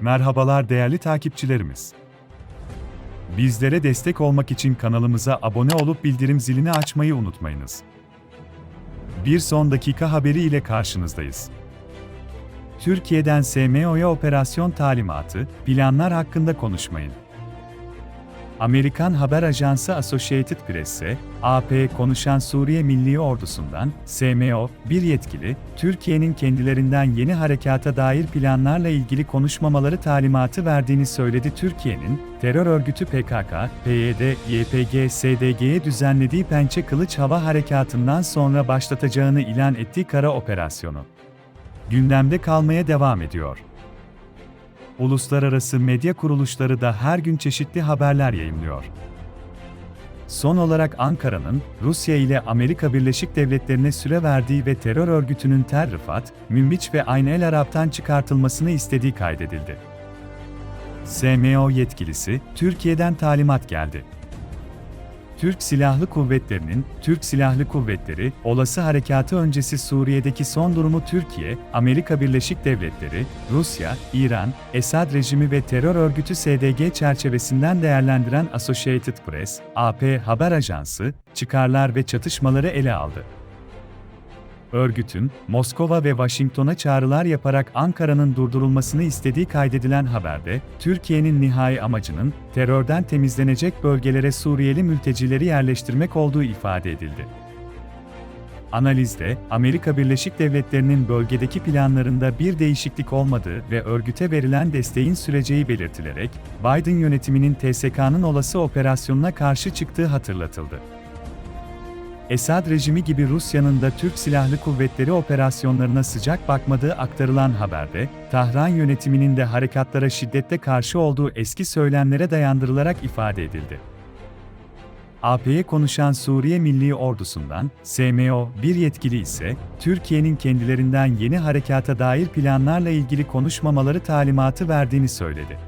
Merhabalar değerli takipçilerimiz. Bizlere destek olmak için kanalımıza abone olup bildirim zilini açmayı unutmayınız. Bir son dakika haberi ile karşınızdayız. Türkiye'den SMO'ya operasyon talimatı, planlar hakkında konuşmayın. Amerikan haber ajansı Associated Press'e, AP konuşan Suriye Milli Ordusu'ndan, SMO, bir yetkili, Türkiye'nin kendilerinden yeni harekata dair planlarla ilgili konuşmamaları talimatı verdiğini söyledi. Türkiye'nin, terör örgütü PKK, PYD, YPG, SDG'ye düzenlediği Pençe Kılıç Hava Harekatı'ndan sonra başlatacağını ilan ettiği kara operasyonu. Gündemde kalmaya devam ediyor. Uluslararası medya kuruluşları da her gün çeşitli haberler yayımlıyor. Son olarak Ankara'nın, Rusya ile Amerika Birleşik Devletleri'ne süre verdiği ve terör örgütünün Tel Rifat, Münbiç ve Ayn el Arab'tan çıkartılmasını istediği kaydedildi. SMO yetkilisi, Türkiye'den talimat geldi. Türk Silahlı Kuvvetleri'nin, Türk Silahlı Kuvvetleri, olası harekatı öncesi Suriye'deki son durumu Türkiye, Amerika Birleşik Devletleri, Rusya, İran, Esad rejimi ve terör örgütü SDG çerçevesinden değerlendiren Associated Press, AP haber ajansı, çıkarlar ve çatışmaları ele aldı. Örgütün, Moskova ve Washington'a çağrılar yaparak Ankara'nın durdurulmasını istediği kaydedilen haberde, Türkiye'nin nihai amacının, terörden temizlenecek bölgelere Suriyeli mültecileri yerleştirmek olduğu ifade edildi. Analizde, Amerika Birleşik Devletleri'nin bölgedeki planlarında bir değişiklik olmadığı ve örgüte verilen desteğin süreceği belirtilerek, Biden yönetiminin TSK'nın olası operasyonuna karşı çıktığı hatırlatıldı. Esad rejimi gibi Rusya'nın da Türk Silahlı Kuvvetleri operasyonlarına sıcak bakmadığı aktarılan haberde, Tahran yönetiminin de harekatlara şiddetle karşı olduğu eski söylemlere dayandırılarak ifade edildi. AP'ye konuşan Suriye Milli Ordusu'ndan, SMO, bir yetkili ise, Türkiye'nin kendilerinden yeni harekata dair planlarla ilgili konuşmamaları talimatı verdiğini söyledi.